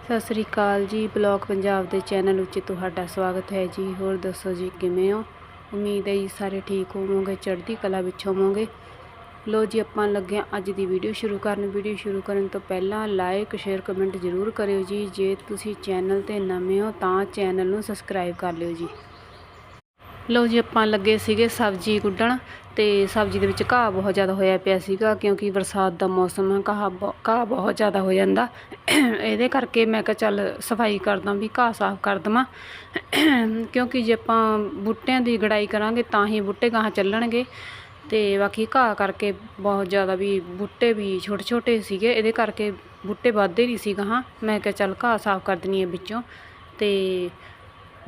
ਸਤਿ ਸ੍ਰੀ ਅਕਾਲ ਜੀ, ਬਲੌਗ ਪੰਜਾਬ ਦੇ ਚੈਨਲ ਉੱਤੇ ਤੁਹਾਡਾ ਸਵਾਗਤ ਹੈ ਜੀ। ਹੋਰ ਦੱਸੋ ਜੀ, ਕਿਵੇਂ ਹੋ? ਉਮੀਦ ਹੈ ਜੀ ਸਾਰੇ ਠੀਕ ਹੋਵੋਗੇ, ਚੜ੍ਹਦੀ ਕਲਾ ਵਿੱਚ ਹੋਵੋਗੇ। ਲੋ ਜੀ, ਆਪਾਂ ਲੱਗੇ ਅੱਜ ਦੀ ਵੀਡੀਓ ਸ਼ੁਰੂ ਕਰਨ। ਵੀਡੀਓ ਸ਼ੁਰੂ ਕਰਨ ਤੋਂ ਪਹਿਲਾਂ ਲਾਈਕ ਸ਼ੇਅਰ ਕਮੈਂਟ ਜ਼ਰੂਰ ਕਰਿਓ ਜੀ। ਜੇ ਤੁਸੀਂ ਚੈਨਲ ਤੇ ਨਵੇਂ ਹੋ ਤਾਂ ਚੈਨਲ ਨੂੰ ਸਬਸਕ੍ਰਾਈਬ ਕਰ ਲਿਓ ਜੀ। ਲਓ ਜੀ, ਆਪਾਂ ਲੱਗੇ ਸੀਗੇ ਸਬਜ਼ੀ ਗੁੱਡਣ ਤੇ ਸਬਜ਼ੀ ਦੇ ਵਿੱਚ ਘਾਹ ਬਹੁਤ ਜ਼ਿਆਦਾ ਹੋਇਆ ਪਿਆ ਸੀਗਾ ਕਿਉਂਕਿ ਬਰਸਾਤ ਦਾ ਮੌਸਮ ਹੈ, ਘਾਹ ਬਹੁ- ਘਾਹ ਬਹੁਤ ਜ਼ਿਆਦਾ ਹੋ ਜਾਂਦਾ। ਇਹਦੇ ਕਰਕੇ ਮੈਂ ਕਿਹਾ ਚੱਲ ਸਫ਼ਾਈ ਕਰਦਾ ਵੀ ਘਾਹ ਸਾਫ਼ ਕਰ ਦਵਾਂ। ਕਿਉਂਕਿ ਜੇ ਆਪਾਂ ਬੂਟਿਆਂ ਦੀ ਗੜਾਈ ਕਰਾਂਗੇ ਤਾਂ ਹੀ ਬੂਟੇ ਗਾਹਾਂ ਚੱਲਣਗੇ ਤੇ ਬਾਕੀ ਘਾਹ ਕਰਕੇ ਬਹੁਤ ਜ਼ਿਆਦਾ ਵੀ ਬੂਟੇ ਵੀ ਛੋਟੇ ਛੋਟੇ ਸੀਗੇ, ਇਹਦੇ ਕਰਕੇ ਬੂਟੇ ਵੱਧਦੇ ਨਹੀਂ ਸੀ ਗਾਹਾਂ। ਮੈਂ ਕਿਹਾ ਚੱਲ ਘਾਹ ਸਾਫ਼ ਕਰ ਦਿੰਦੀ ਹਾਂ ਵਿੱਚੋਂ ਤੇ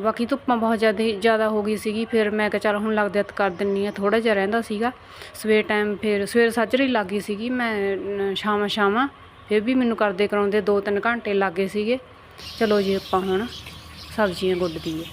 ਬਾਕੀ ਧੁੱਪਾਂ ਬਹੁਤ ਜ਼ਿਆਦਾ ਜ਼ਿਆਦਾ ਹੋ ਗਈ ਸੀਗੀ, ਫਿਰ ਮੈਂ ਕਿਹਾ ਚੱਲ ਹੁਣ ਲੱਗਦਾ ਕਰ ਦਿੰਨੀ ਆ ਥੋੜਾ ਜਿਹਾ ਰਹਿੰਦਾ ਸੀਗਾ। ਸਵੇਰ ਟਾਈਮ ਫਿਰ ਸਵੇਰ ਸਾਜਰੀ ਲੱਗ ਗਈ ਸੀਗੀ ਮੈਂ ਨ- ਸ਼ਾਮਾਂ ਸ਼ਾਮਾਂ ਫਿਰ ਵੀ ਮੈਨੂੰ ਕਰਦੇ ਕਰਾਉਂਦੇ 2-3 ਘੰਟੇ ਲੱਗੇ ਸੀਗੇ। ਚਲੋ ਜੀ ਆਪਾਂ ਹੁਣ ਸਬਜ਼ੀਆਂ ਗੁੱਡ ਦਈਏ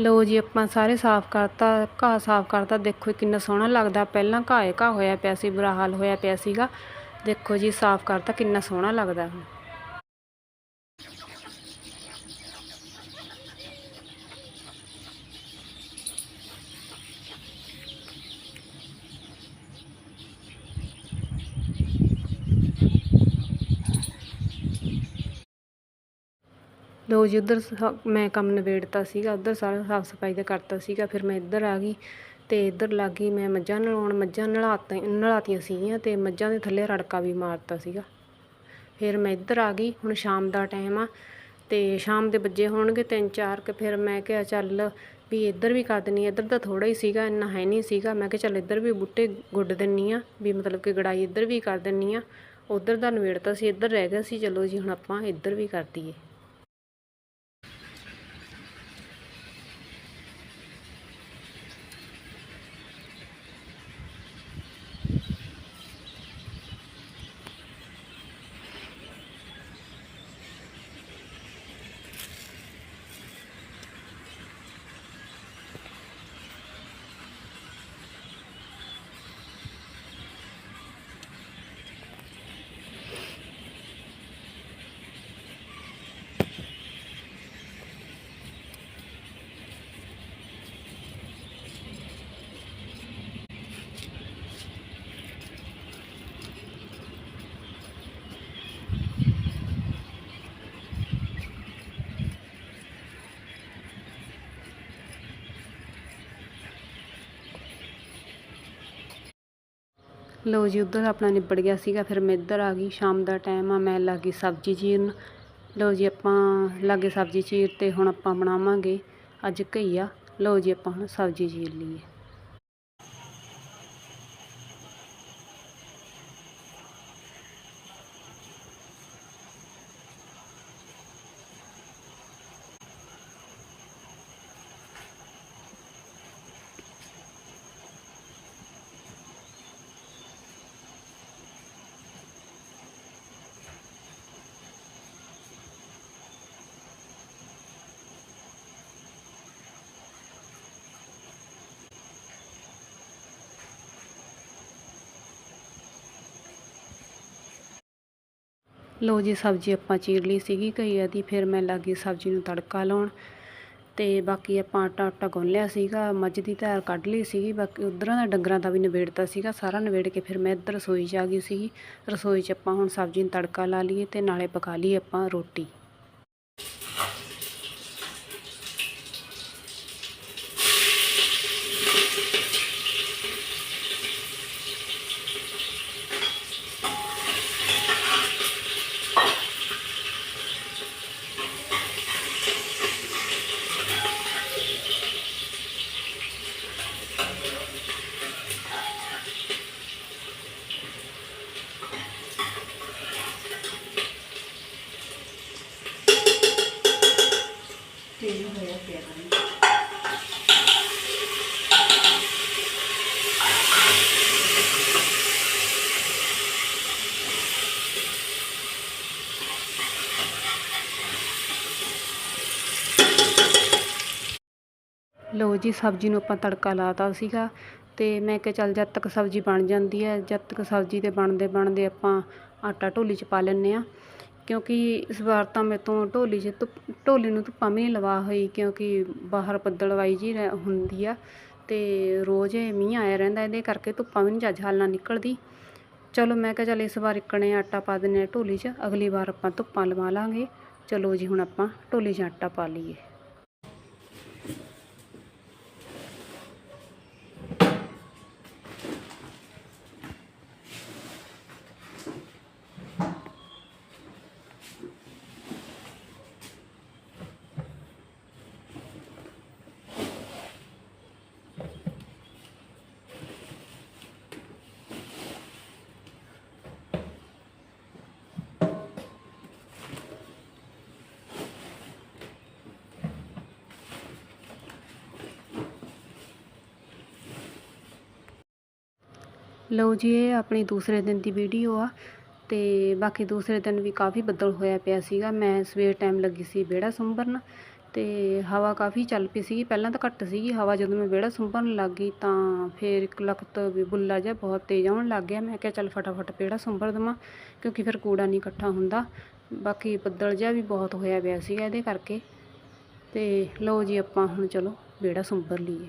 ਲਓ ਜੀ, ਆਪਾਂ ਸਾਰੇ ਸਾਫ਼ ਕਰਤਾ, ਘਾਹ ਸਾਫ਼ ਕਰਤਾ। ਦੇਖੋ ਕਿੰਨਾ ਸੋਹਣਾ ਲੱਗਦਾ। ਪਹਿਲਾਂ ਘਾਹ ਹੀ ਘਾਹ ਹੋਇਆ ਪਿਆ ਸੀ, ਬੁਰਾ ਹਾਲ ਹੋਇਆ ਪਿਆ ਸੀਗਾ। ਦੇਖੋ ਜੀ, ਸਾਫ਼ ਕਰਤਾ, ਕਿੰਨਾ ਸੋਹਣਾ ਲੱਗਦਾ ਹੁਣ। ਲੋ ਜੀ, ਉਧਰ ਮੈਂ ਕੰਮ ਨਿਬੇੜਤਾ ਸੀਗਾ, ਉਧਰ ਸਾਰਾ ਸਾਫ਼ ਸਫ਼ਾਈ ਦਾ ਕਰਤਾ ਸੀਗਾ, ਫਿਰ ਮੈਂ ਇੱਧਰ ਆ ਗਈ ਤੇ ਇੱਧਰ ਲੱਗ ਗਈ, ਮੈਂ ਮੱਝਾਂ ਨਲਾਉਣ, ਮੱਝਾਂ ਨਲਾਤਾ, ਨਲਾਤੀਆਂ ਸੀਗੀਆਂ ਤੇ ਮੱਝਾਂ ਦੇ ਥੱਲੇ ਰੜਕਾ ਵੀ ਮਾਰਤਾ ਸੀਗਾ। ਫਿਰ ਮੈਂ ਇੱਧਰ ਆ ਗਈ, ਹੁਣ ਸ਼ਾਮ ਦਾ ਟਾਈਮ ਆ ਤੇ ਸ਼ਾਮ ਦੇ ਵੱਜੇ ਹੋਣਗੇ ਤਿੰਨ ਚਾਰ ਕਿ, ਫਿਰ ਮੈਂ ਕਿਹਾ ਚੱਲ ਵੀ ਇੱਧਰ ਵੀ ਕਰ ਦਿੰਨੀ ਆ ਇੱਧਰ ਤਾਂ ਥੋੜਾ ਹੀ ਸੀਗਾ, ਇੰਨਾ ਹੈ ਨਹੀਂ ਸੀਗਾ, ਮੈਂ ਕਿਹਾ ਚੱਲ ਇੱਧਰ ਵੀ ਬੂਟੇ ਗੁੱਡ ਦਿੰਨੀ ਆ ਵੀ ਮਤਲਬ ਕਿ ਗੜਾਈ ਇੱਧਰ ਵੀ ਕਰ ਦਿੰਨੀ ਆ ਉਧਰ ਦਾ ਨਿਬੇੜਤਾ ਸੀ, ਇੱਧਰ ਰਹਿ ਗਿਆ ਸੀ, ਚਲੋ ਜੀ ਹੁਣ ਆਪਾਂ ਇੱਧਰ ਵੀ ਕਰ ਦਈਏ। ਲੋ ਜੀ, ਉੱਧਰ ਆਪਣਾ ਨਿਬੜ ਗਿਆ ਸੀਗਾ, ਫਿਰ ਮੈਂ ਇੱਧਰ ਆ ਗਈ, ਸ਼ਾਮ ਦਾ ਟਾਈਮ ਆ, ਮੈਂ ਲੱਗੀ ਸਬਜ਼ੀ ਚੀਰਨ। ਲੋ ਜੀ, ਆਪਾਂ ਲਾਗੇ ਸਬਜ਼ੀ ਚੀਰ ਤੇ ਹੁਣ ਆਪਾਂ ਬਣਾਵਾਂਗੇ ਅੱਜ ਘਈਆ। ਲੋ ਜੀ, ਆਪਾਂ ਹੁਣ ਸਬਜ਼ੀ ਚੀਰ ਲਈਏ। ਲੋ ਜੀ ਸਬਜ਼ੀ ਆਪਾਂ ਚੀਰ ਲਈ ਸੀਗੀ ਘਈਆ ਦੀ ਫਿਰ ਮੈਂ ਲੱਗੀ ਸਬਜ਼ੀ ਨੂੰ ਤੜਕਾ ਲਾਉਣ ਤੇ ਬਾਕੀ ਆਪਾਂ ਆਟਾ ਆਟਾ ਗੁੰਨ ਲਿਆ ਸੀਗਾ, ਮੱਝ ਦੀ ਧਾਰ ਕੱਢ ਲਈ ਸੀਗੀ, ਬਾਕੀ ਉਧਰਾਂ ਦਾ ਡੰਗਰਾਂ ਦਾ ਵੀ ਨਿਬੇੜਤਾ ਸੀਗਾ, ਸਾਰਾ ਨਿਬੇੜ ਕੇ ਫਿਰ ਮੈਂ ਇੱਧਰ ਰਸੋਈ 'ਚ ਆ ਗਈ ਸੀਗੀ, ਰਸੋਈ 'ਚ ਆਪਾਂ ਹੁਣ ਸਬਜ਼ੀ ਨੂੰ ਤੜਕਾ ਲਾ ਲਈਏ ਤੇ ਨਾਲੇ ਪਕਾ ਲਈਏ ਆਪਾਂ ਰੋਟੀ। ਲੋ ਜੀ, ਸਬਜ਼ੀ ਨੂੰ ਆਪਾਂ ਤੜਕਾ ਲਾਤਾ ਸੀਗਾ ਤੇ ਮੈਂ ਕਿਹਾ ਚੱਲ ਜਦ ਤੱਕ ਸਬਜ਼ੀ ਬਣ ਜਾਂਦੀ ਹੈ, ਜਦ ਤੱਕ ਸਬਜ਼ੀ ਦੇ ਬਣਦੇ ਬਣਦੇ ਆਪਾਂ ਆਟਾ ਢੋਲੀ ਚ ਪਾ ਲੈਂਦੇ ਆ ਕਿਉਂਕਿ ਇਸ ਵਾਰ ਤਾਂ ਮੇਰੇ ਤੋਂ ਢੋਲੀ 'ਚ ਧੁੱਪ, ਢੋਲੀ ਨੂੰ ਧੁੱਪਾਂ ਵੀ ਨਹੀਂ ਲਵਾ ਹੋਈ, ਕਿਉਂਕਿ ਬਾਹਰ ਬੱਦਲਵਾਈ ਜੀ ਰ ਹੁੰਦੀ ਆ ਅਤੇ ਰੋਜ਼ ਇਹ ਮੀਂਹ ਆਇਆ ਰਹਿੰਦਾ, ਇਹਦੇ ਕਰਕੇ ਧੁੱਪਾਂ ਵੀ ਨਹੀਂ ਚੱਜ ਹੱਲ ਨਾਲ ਨਿਕਲਦੀ। ਚਲੋ ਮੈਂ ਕਿਹਾ ਚੱਲ ਇਸ ਵਾਰ ਇੱਕਣੇ ਆਟਾ ਪਾ ਦਿੰਦੇ ਹਾਂ ਢੋਲੀ 'ਚ, ਅਗਲੀ ਵਾਰ ਆਪਾਂ ਧੁੱਪਾਂ ਲਵਾ ਲਾਂਗੇ। ਚਲੋ ਜੀ ਹੁਣ ਆਪਾਂ ਢੋਲੀ 'ਚ ਆਟਾ ਪਾ ਲਈਏ। ਲਓ ਜੀ, ਇਹ ਆਪਣੀ ਦੂਸਰੇ ਦਿਨ ਦੀ ਵੀਡੀਓ ਆ ਤੇ ਬਾਕੀ ਦੂਸਰੇ ਦਿਨ ਵੀ ਕਾਫੀ ਬੱਦਲ ਹੋਇਆ ਪਿਆ ਸੀਗਾ। ਮੈਂ ਸਵੇਰ ਟਾਈਮ ਲੱਗੀ ਸੀ ਵਿਹੜਾ ਸੁੰਬਰਨ ਤੇ ਹਵਾ ਕਾਫੀ ਚੱਲ ਪਈ ਸੀਗੀ। ਪਹਿਲਾਂ ਤਾਂ ਘੱਟ ਸੀਗੀ, ਹਵਾ ਜਦੋਂ ਮੈਂ ਵਿਹੜਾ ਸੁੰਬਰਨ ਲੱਗ ਗਈ ਤਾਂ ਫਿਰ ਇੱਕ ਲਖਤ ਵੀ ਬੁੱਲਾ ਜਿਹਾ ਬਹੁਤ ਤੇਜ਼ ਆਉਣ ਲੱਗ ਗਿਆ। ਮੈਂ ਕਿਹਾ ਚੱਲ ਫਟਾਫਟ ਵਿਹੜਾ ਸੁੰਬਰ ਦੇਵਾਂ ਕਿਉਂਕਿ ਫਿਰ ਕੂੜਾ ਨਹੀਂ ਇਕੱਠਾ ਹੁੰਦਾ। ਬਾਕੀ ਬੱਦਲ ਜਿਹਾ ਵੀ ਬਹੁਤ ਹੋਇਆ ਪਿਆ ਸੀਗਾ ਇਹਦੇ ਕਰਕੇ ਤੇ ਲਓ ਜੀ ਆਪਾਂ ਹੁਣ ਚਲੋ ਵਿਹੜਾ ਸੁੰਬਰ ਲਈਏ।